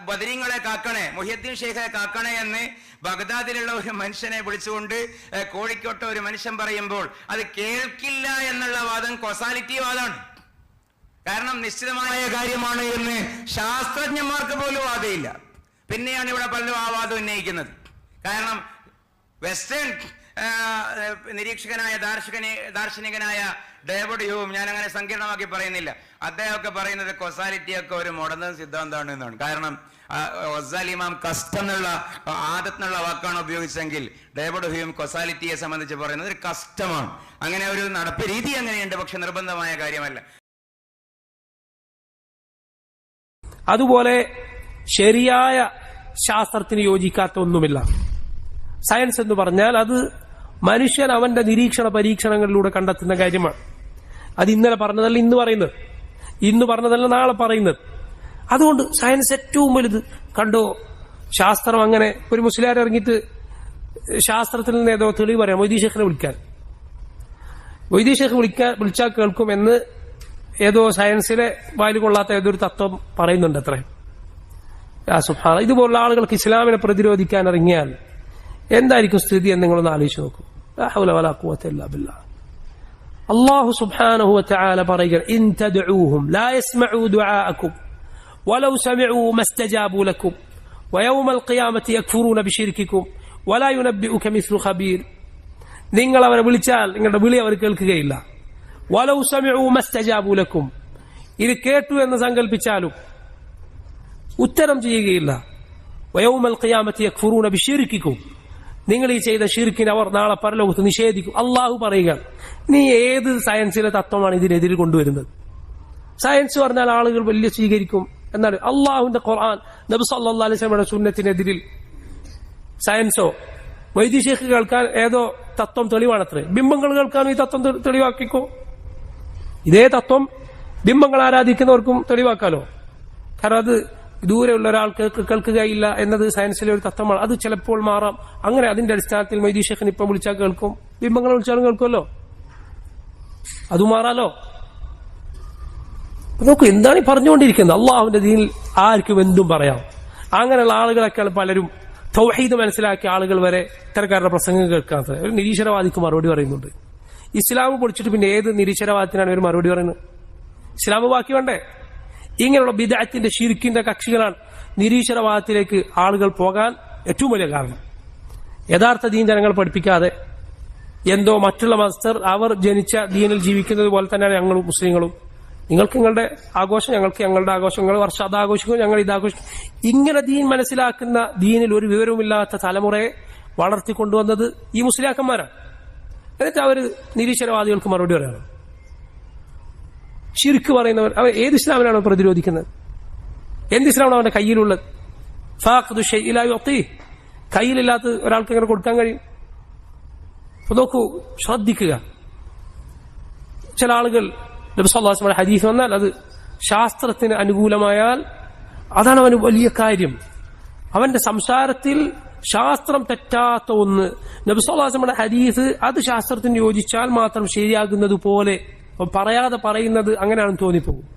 ബദരീങ്ങളെ കാക്കണേ മുഹിയദ്ദീൻ ഷെയ്ഖെ കാക്കണേ എന്ന് ബഗ്ദാദിലുള്ള ഒരു മനുഷ്യനെ വിളിച്ചുകൊണ്ട് കോഴിക്കോട്ടെ ഒരു മനുഷ്യൻ പറയുമ്പോൾ അത് കേൾക്കില്ല എന്നുള്ള വാദം കൊസാലിറ്റി വാദമാണ്. കാരണം നിശ്ചിതമായ കാര്യമാണ് എന്ന് ശാസ്ത്രജ്ഞന്മാർക്ക് പോലും വാദമില്ല. പിന്നെയാണ് ഇവിടെ പലരും ആ വാദം ഉന്നയിക്കുന്നത്. കാരണം വെസ്റ്റേൺ നിരീക്ഷകനായ ദാർശനികനെ ദാർശനികനായ ഡേവിഡ് ഹ്യൂം ഞാൻ അങ്ങനെ സങ്കീർണമാക്കി പറയുന്നില്ല. അദ്ദേഹമൊക്കെ പറയുന്നത് കൊസാലിറ്റി ഒക്കെ ഒരു മുടന്ന സിദ്ധാന്തമാണ് എന്നാണ്. കാരണം ഒസാലിമാം കസ്റ്റ് എന്നുള്ള ആദത്ത് എന്നുള്ള വാക്കാണ് ഉപയോഗിച്ചെങ്കിൽ ഡേവിഡ് ഹ്യൂം കൊസാലിറ്റിയെ സംബന്ധിച്ച് പറയുന്നത് ഒരു കസ്റ്റമാണ് അങ്ങനെ ഒരു നടപ്പ് രീതി അങ്ങനെയുണ്ട് പക്ഷെ നിർബന്ധമായ കാര്യമല്ല. അതുപോലെ ശരിയായ ശാസ്ത്രത്തിന് യോജിക്കാത്ത ഒന്നുമില്ല. സയൻസ് എന്ന് പറഞ്ഞാൽ അത് മനുഷ്യൻ അവന്റെ നിരീക്ഷണ പരീക്ഷണങ്ങളിലൂടെ കണ്ടെത്തുന്ന കാര്യമാണ്. അത് ഇന്നലെ പറഞ്ഞതല്ല ഇന്ന് പറയുന്നത്. ഇന്ന് പറഞ്ഞതല്ല നാളെ പറയുന്നത്. അതുകൊണ്ട് സയൻസ് ഏറ്റവും വലുത്. കണ്ടോ ശാസ്ത്രം അങ്ങനെ ഒരു മുസ്ലിം ഇറങ്ങിയിട്ട് ശാസ്ത്രത്തിൽ നിന്ന് ഏതോ തെളിവ് പറയാം. വൈദ്യശേഖരനെ വിളിക്കാൻ. വൈദ്യശേഖർ വിളിക്കാൻ വിളിച്ചാൽ കേൾക്കുമെന്ന് ഏതോ സയൻസിലെ വായിൽ കൊള്ളാത്ത ഏതൊരു തത്വം പറയുന്നുണ്ട് അത്രേ. ഇതുപോലുള്ള ആളുകൾക്ക് ഇസ്ലാമിനെ പ്രതിരോധിക്കാൻ ഇറങ്ങിയാൽ എന്തായിരിക്കും സ്ഥിതി എന്ന് നിങ്ങളൊന്ന് ആലോചിച്ച് നോക്കൂ. ലാ ഹൗല വലാ ഖുവത ഇല്ലാ ബില്ലാഹ്. അല്ലാഹു സുബ്ഹാനഹു വതആല പറയുക ഇൻ തദ്ഊഹും ലാ യസ്മഉ ദുആഅക്കും വലൗ സമിഉ മസ്തജാബു ലക്കും ويوم القيامة يكفرون بشرككم ولا ينبئك مثل خبير നിങ്ങൾ അവരെ വിളിച്ചാൽ നിങ്ങളുടെ വിളി അവർ കേൾക്കുകയില്ല വലൗ സമിഉ മസ്തജാബു ലക്കും ഇത് കേട്ടു എന്ന് സങ്കല്പിച്ചാലും ഉത്തരം ചെയ്യുകയില്ല വയൗമൽ ഖിയാമത്തി യക്ഫുറൂന ബിശിർക്കിക്കും നിങ്ങൾ ഈ ചെയ്ത ഷിർക്കിന് അവർ നാളെ പരലോകത്ത് നിഷേധിക്കും. അള്ളാഹു പറയുക നീ ഏത് സയൻസിലെ തത്വമാണ് ഇതിനെതിരെ കൊണ്ടുവരുന്നത്? സയൻസ് പറഞ്ഞാൽ ആളുകൾ വലിയ സ്വീകരിക്കും. എന്നാണ് അള്ളാഹുവിന്റെ ഖുർആൻ നബി സല്ലാ അലൈഹി ശൂന്യത്തിനെതിരിൽ സയൻസോ വൈദ്യശേഖ് കേൾക്കാൻ ഏതോ തത്വം തെളിവാണത്രേ. ബിംബങ്ങൾ കേൾക്കാൻ ഈ തത്വം തെളിവാക്കിക്കോ? ഇതേ തത്വം ബിംബങ്ങൾ ആരാധിക്കുന്നവർക്കും തെളിവാക്കാലോ? കാരണം അത് ദൂരെയുള്ള ഒരാൾക്ക് കേൾക്കുകയില്ല എന്നത് സയൻസിലെ ഒരു തത്വമാണ്. അത് ചിലപ്പോൾ മാറാം. അങ്ങനെ അതിന്റെ അടിസ്ഥാനത്തിൽ മൈദീഷേഖൻ ഇപ്പം വിളിച്ചാൽ കേൾക്കും. ബിംബങ്ങൾ വിളിച്ചാലും കേൾക്കുമല്ലോ? അത് മാറാലോ? നോക്കൂ എന്താണ് ഈ പറഞ്ഞുകൊണ്ടിരിക്കുന്നത്? അള്ളാഹുവിന്റെ ദീനിൽ ആർക്കും എന്തും പറയാം. അങ്ങനെയുള്ള ആളുകളൊക്കെയാണ് പലരും തൗഹീദ് മനസ്സിലാക്കിയ ആളുകൾ വരെ ഇത്തരക്കാരുടെ പ്രസംഗം കേൾക്കാത്തത്. ഒരു നിരീശ്വരവാദിക്ക് മറുപടി പറയുന്നുണ്ട്. ഇസ്ലാം പൊളിച്ചിട്ട് പിന്നെ ഏത് നിരീശ്വരവാദത്തിനാണ് ഇവർ മറുപടി പറയുന്നത്? ഇസ്ലാം ബാക്കി വേണ്ടേ? ഇങ്ങനെയുള്ള ബിദാത്തിന്റെ ശിരിക്കിന്റെ കക്ഷികളാണ് നിരീശ്വരവാദത്തിലേക്ക് ആളുകൾ പോകാൻ ഏറ്റവും വലിയ കാരണം. യഥാർത്ഥ ദീൻ ജനങ്ങൾ പഠിപ്പിക്കാതെ എന്തോ മറ്റുള്ള മതസ്ഥർ അവർ ജനിച്ച ദീനിൽ ജീവിക്കുന്നത് പോലെ തന്നെയാണ് ഞങ്ങളും മുസ്ലിങ്ങളും. നിങ്ങൾക്ക് നിങ്ങളുടെ ആഘോഷം ഞങ്ങൾക്ക് ഞങ്ങളുടെ ആഘോഷങ്ങൾ വർഷം ആഘോഷിക്കും ഞങ്ങൾ ഇത് ആഘോഷിക്കും ഇങ്ങനെ ദീൻ മനസ്സിലാക്കുന്ന ദീനിൽ ഒരു വിവരവുമില്ലാത്ത തലമുറയെ വളർത്തിക്കൊണ്ടുവന്നത് ഈ മുസ്ലിയാക്കന്മാരാണ്. എന്നിട്ട് അവർ നിരീശ്വരവാദികൾക്ക് മറുപടി പറയണം. ഷിർക്ക് പറയുന്നവർ അവർ ഏത് ഇസ്ലാമിനാണ് പ്രതിരോധിക്കുന്നത്? എന്ത് ഇസ്ലാമാണ് അവന്റെ കയ്യിലുള്ളത്. കയ്യിലില്ലാത്ത ഒരാൾക്ക് എങ്ങനെ കൊടുക്കാൻ കഴിയും? അപ്പൊ നോക്കൂ ശ്രദ്ധിക്കുക. ചില ആളുകൾ നബിസ്വല്ലാസ്മയുടെ ഹദീസ് വന്നാൽ അത് ശാസ്ത്രത്തിന് അനുകൂലമായാൽ അതാണ് അവന് വലിയ കാര്യം. അവന്റെ സംസാരത്തിൽ ശാസ്ത്രം തെറ്റാത്ത ഒന്ന്. നബിസ്വല്ലാസ്മയുടെ ഹദീസ് അത് ശാസ്ത്രത്തിന് യോജിച്ചാൽ മാത്രം ശരിയാകുന്നത് പോലെ അവൻ പറയാതെ പറയുന്നത് അങ്ങനെയാണെന്ന് തോന്നിപ്പോകും.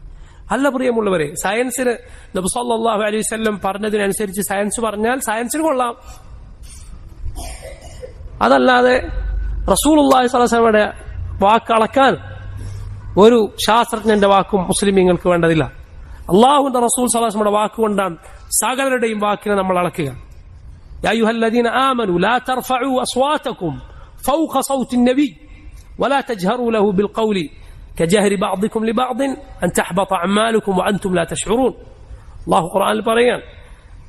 അല്ല പ്രിയമുള്ളവരെ സയൻസിന് നബ്സല്ലാഹു അലൈഹി പറഞ്ഞതിനനുസരിച്ച് സയൻസ് പറഞ്ഞാൽ സയൻസിന് കൊള്ളാം. അതല്ലാതെ റസൂൽ അള്ളാഹി വാക്കളക്കാൻ ഒരു ശാസ്ത്രജ്ഞന്റെ വാക്കും മുസ്ലിമീങ്ങൾക്ക് വേണ്ടതില്ല. അള്ളാഹുന്റെ റസൂൽ സലാസ്മയുടെ വാക്കുകൊണ്ടാണ് സകലരുടെയും വാക്കിനെ നമ്മൾ അളക്കുക. يا أيها الذين آمنوا لا ترفعوا أصواتكم فوق صوت النبي ولا تجهروا له بالقول كجهر بعضكم لبعض أن تحبط أعمالكم وأنتم لا تشعرون الله قرآن പറയാൻ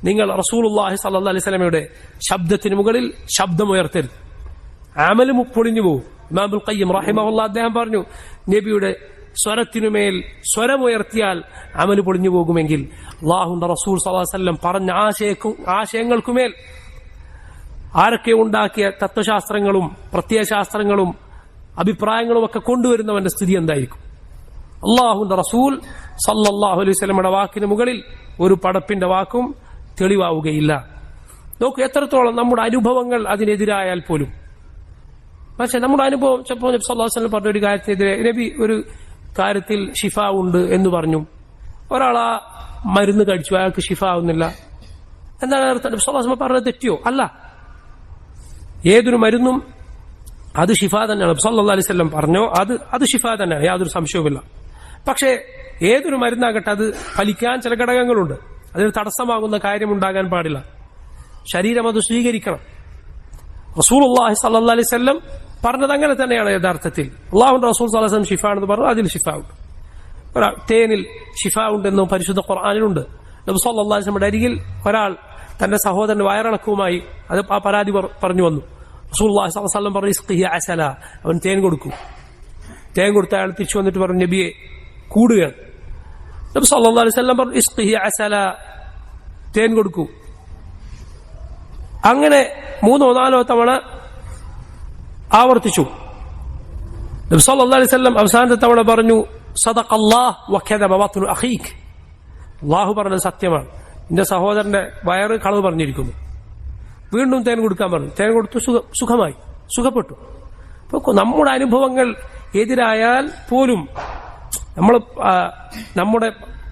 നിങ്ങൾ റസൂലുള്ളാഹി സ്വല്ലല്ലാഹി അലൈഹി വസല്ലമയുടെ ശബ്ദത്തിന് മുകളിൽ ശബ്ദമുയർത്തരുത് അമല് മു- പൊളിഞ്ഞു പോകും ഇമാമുൽ ഖയ്യിം റഹിമഹുള്ള അദ്ദേഹം പറഞ്ഞു നബിയുടെ സ്വരത്തിനുമേൽ സ്വരമുയർത്തിയാൽ അമല് പൊളിഞ്ഞു പോകുമെങ്കിൽ അള്ളാഹുന്റെ റസൂൽ സല്ലല്ലാഹു അലൈഹി വസല്ലം പറഞ്ഞ ആശയക്കും ആശയങ്ങൾക്കുമേൽ ആരൊക്കെ ഉണ്ടാക്കിയ തത്വശാസ്ത്രങ്ങളും പ്രത്യയശാസ്ത്രങ്ങളും അഭിപ്രായങ്ങളും ഒക്കെ കൊണ്ടുവരുന്നവന്റെ സ്ഥിതി എന്തായിരിക്കും? അള്ളാഹുന്റെ റസൂൽ സല്ലാഹു അലൈഹി സ്വലമയുടെ വാക്കിന് മുകളിൽ ഒരു പടപ്പിന്റെ വാക്കും തെളിവാവുകയില്ല. നോക്കൂ എത്രത്തോളം നമ്മുടെ അനുഭവങ്ങൾ അതിനെതിരായാൽ പോലും. പക്ഷെ നമ്മുടെ അനുഭവം ചിലപ്പോൾ അലൈഹി വസല്ലം പറഞ്ഞ ഒരു കാര്യത്തിനെതിരെ നബി ഒരു കാര്യത്തിൽ ഷിഫ ഉണ്ട് എന്ന് പറഞ്ഞു. ഒരാൾ ആ മരുന്ന് കഴിച്ചു അയാൾക്ക് ഷിഫ ആവുന്നില്ല. എന്താണ് നബി സ്വല്ലല്ലാഹു അലൈഹി വസല്ലം പറഞ്ഞത് തെറ്റിയോ? അല്ല. ഏതൊരു മരുന്നും അത് ഷിഫ തന്നെയാണ്. സല്ലാ വസല്ലം പറഞ്ഞോ അത് അത് ഷിഫ തന്നെയാണ്. യാതൊരു സംശയവുമില്ല. പക്ഷേ ഏതൊരു മരുന്നാകട്ടെ അത് ഫലിക്കാൻ ചില ഘടകങ്ങളുണ്ട്. അതിന് തടസ്സമാകുന്ന കാര്യം കാര്യമുണ്ടാകാൻ പാടില്ല. ശരീരം അത് സ്വീകരിക്കണം. റസൂൽ അള്ളാഹി സല്ലാ അലൈഹി സ്വല്ലം പറഞ്ഞത് അങ്ങനെ തന്നെയാണ് യഥാർത്ഥത്തിൽ. അള്ളാഹുന്റെ റസൂൽ സല്ലാഹു വസല്ലം ഷിഫ എന്ന് പറഞ്ഞു അതിൽ ഷിഫ ഉണ്ട്. ഒരാൾ തേനിൽ ഷിഫ ഉണ്ടെന്നും പരിശുദ്ധ ഖുർആാനിലുണ്ട്. നബി സല്ലല്ലാഹു അലൈഹി വസല്ലമയുടെ അരികിൽ ഒരാൾ തന്റെ സഹോദരൻ വയറിളക്കവുമായി അത് ആ പരാതി പറഞ്ഞു വന്നു. അലൈഹി വസല്ലം പറഞ്ഞു അസല. അവൻ തേൻ കൊടുക്കും. തേൻ കൊടുത്ത അയാൾ തിരിച്ചു വന്നിട്ട് പറഞ്ഞു നബിയെ കൂടുകയാണ് നബി സല്ലല്ലാഹു അലൈഹി വസല്ലം പറഞ്ഞു ഇസ്കിഹി അസല. തേൻ കൊടുക്കൂ. അങ്ങനെ മൂന്നോ നാലോ തവണ ആവർത്തിച്ചു. നബി സല്ലല്ലാഹു അലൈഹി വസല്ലം അവസാനത്തെ തവണ പറഞ്ഞു സദഖ അള്ളാഹ് അഖീക് അള്ളാഹു പറഞ്ഞത് സത്യമാണ്. നിന്റെ സഹോദരന്റെ വയറ് കളവ് പറഞ്ഞിരിക്കുന്നു. വീണ്ടും തേൻ കൊടുക്കാൻ പറഞ്ഞു തേൻ കൊടുത്തു സുഖ സുഖമായി സുഖപ്പെട്ടു അപ്പൊ നമ്മുടെ അനുഭവങ്ങൾ എതിരായാൽ പോലും നമ്മൾ ആ, നമ്മുടെ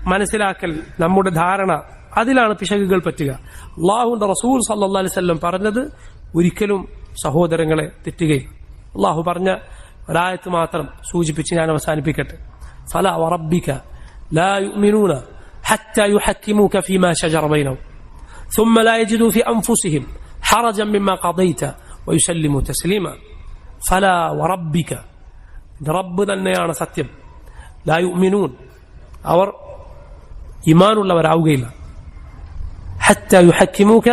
മനസ്സിലാക്കൽ നമ്മുടെ ധാരണ അതിലാണ് പിശകുകൾ പറ്റുക അള്ളാഹുന്റെ റസൂൽ സല്ലല്ലാഹു അലൈഹി വസല്ലം പറഞ്ഞത് ഒരിക്കലും സഹോദരങ്ങളെ തെറ്റുകയില്ല അള്ളാഹു പറഞ്ഞ ഒരായത്ത് മാത്രം സൂചിപ്പിച്ച് ഞാൻ അവസാനിപ്പിക്കട്ടെ ഫല വറബ്ബിക ലാ യുഅ്മിനൂന حتى يحكموك فيما شجر بينهم ثم لا يجدوا في أنفسهم حرجا مما قضيت ويسلموا تسليما فلا وربك رب തന്നെയാണ് സത്യം ലാ യുഅ്മിനൂൻ അവർ ഈമാനുള്ളവരാവുകയില്ല ഹത്ത യുഹക്കിമൂക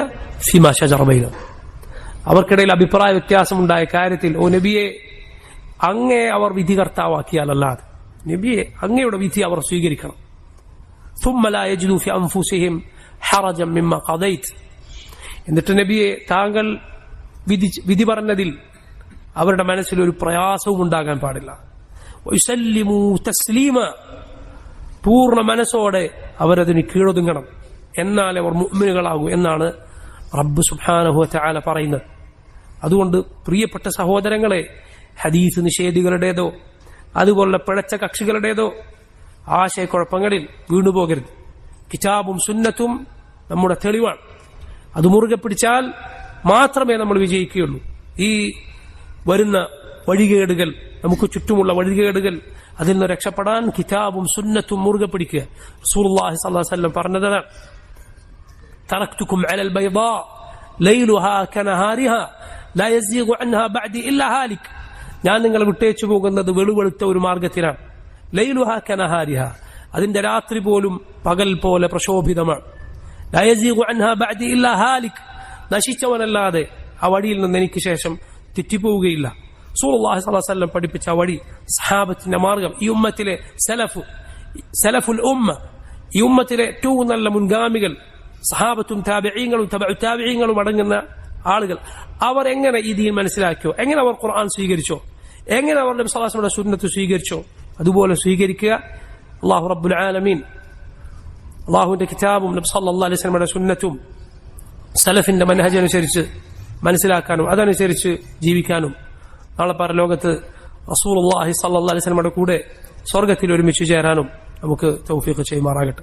ഫിമാ ഷജറ ബൈനഹും അവർക്കിടയിൽ അഭിപ്രായ വ്യത്യാസമുണ്ടായ കാര്യത്തിൽ ഓ നബിയെ അങ്ങേ അവർ വിധികർത്താവാക്കിയാലല്ലാതെ നബിയെ അങ്ങയുടെ വിധി അവർ സ്വീകരിക്കണം ثم لا يجدوا في أنفسهم حرجا مما قضيت എന്നിട്ട് നബിയെ താങ്കൾ വിധി വിധി പറഞ്ഞതിൽ അവരുടെ മനസ്സിൽ ഒരു പ്രയാസവും ഉണ്ടാകാൻ പാടില്ല. തസ്ലീമ. പൂർണ മനസ്സോടെ അവരതിന് കീഴൊതുങ്ങണം. എന്നാൽ അവർ മുഅ്മിനുകളാകൂ എന്നാണ് റബ്ബ് സുബ്ഹാനഹു ആല പറയുന്നത്. അതുകൊണ്ട് പ്രിയപ്പെട്ട സഹോദരങ്ങളെ ഹദീസ് നിഷേധികളുടേതോ അതുപോലുള്ള പിഴച്ച കക്ഷികളുടേതോ ആശയക്കുഴപ്പങ്ങളിൽ വീണുപോകരുത്. കിതാബും സുന്നത്തും നമ്മുടെ തെളിവാണ്. അത് മുറുകെ പിടിച്ചാൽ മാത്രമേ നമ്മൾ വിജയിക്കുകയുള്ളൂ. ഈ വരുന്ന വഴികേടുകൾ നമുക്ക് ചുറ്റുമുള്ള വഴികേടുകൾ അതിൽ നിന്ന് രക്ഷപ്പെടാൻ കിതാബും സുന്നത്തും മുറുകെ പിടിക്കുക. റസൂലുള്ളാഹി സ്വല്ലല്ലാഹു അലൈഹി വസല്ലം പറഞ്ഞതാണ് തറക്തുക്കും അലൽ ബൈദാ ലൈലുഹാ കനഹാരിഹാ അൻഹാ ബഅദി ഇല്ലാ ഞാൻ നിങ്ങൾ വിട്ടേച്ചു പോകുന്നത് വെളുവെളുത്ത ഒരു മാർഗത്തിനാണ് ലൈലുഹാ കനഹാരിഹ അതിന്റെ രാത്രി പോലും പകൽ പോലെ പ്രശോഭിതമാണ്. لا يزيغ عنها بعدي إلا هالك നശിച്ചവനല്ലാതെ ആ വഴിയിൽ നിന്ന് എനിക്ക് ശേഷം തെറ്റിപ്പോവുകയില്ല സൂറുല്ലാഹി സ്വല്ലല്ലാഹു അലൈഹി വസല്ലം പഠിപ്പിച്ച ആ വഴി സഹാബത്തിന്റെ മാർഗം ഈ ഉമ്മത്തിലെ സലഫു സലഫുൽ ഉമ്മ ഈ ഉമ്മത്തിലെ ഏറ്റവും നല്ല മുൻഗാമികൾ സഹാബത്തും താബിഈങ്ങളും തബഉ താബിഈങ്ങളും അടങ്ങുന്ന ആളുകൾ അവർ എങ്ങനെ ഈ ദീൻ മനസ്സിലാക്കിയോ എങ്ങനെ അവർ ഖുർആൻ സ്വീകരിച്ചോ എങ്ങനെ അവർ നബി സ്വല്ലല്ലാഹു അലൈഹി വസല്ലമയുടെ സുന്നത്ത് സ്വീകരിച്ചോ അതുപോലെ സ്വീകരിക്കുക അല്ലാഹു റബ്ബുൽ ആലമീൻ അള്ളാഹുവിന്റെ കിതാബും നബി സല്ലല്ലാഹു അലൈഹി വസല്ലമയുടെ സുന്നത്തും സലഫിന്റെ മനഹജനുസരിച്ച് മനസ്സിലാക്കാനും അതനുസരിച്ച് ജീവിക്കാനും നാളെ പരലോകത്ത് റസൂലുള്ളാഹി സല്ലാ അലൈഹി വസല്ലമയുടെ കൂടെ സ്വർഗത്തിൽ ഒരുമിച്ച് ചേരാനും നമുക്ക് തൗഫീഖ് ചെയ്യുമാറാകട്ടെ.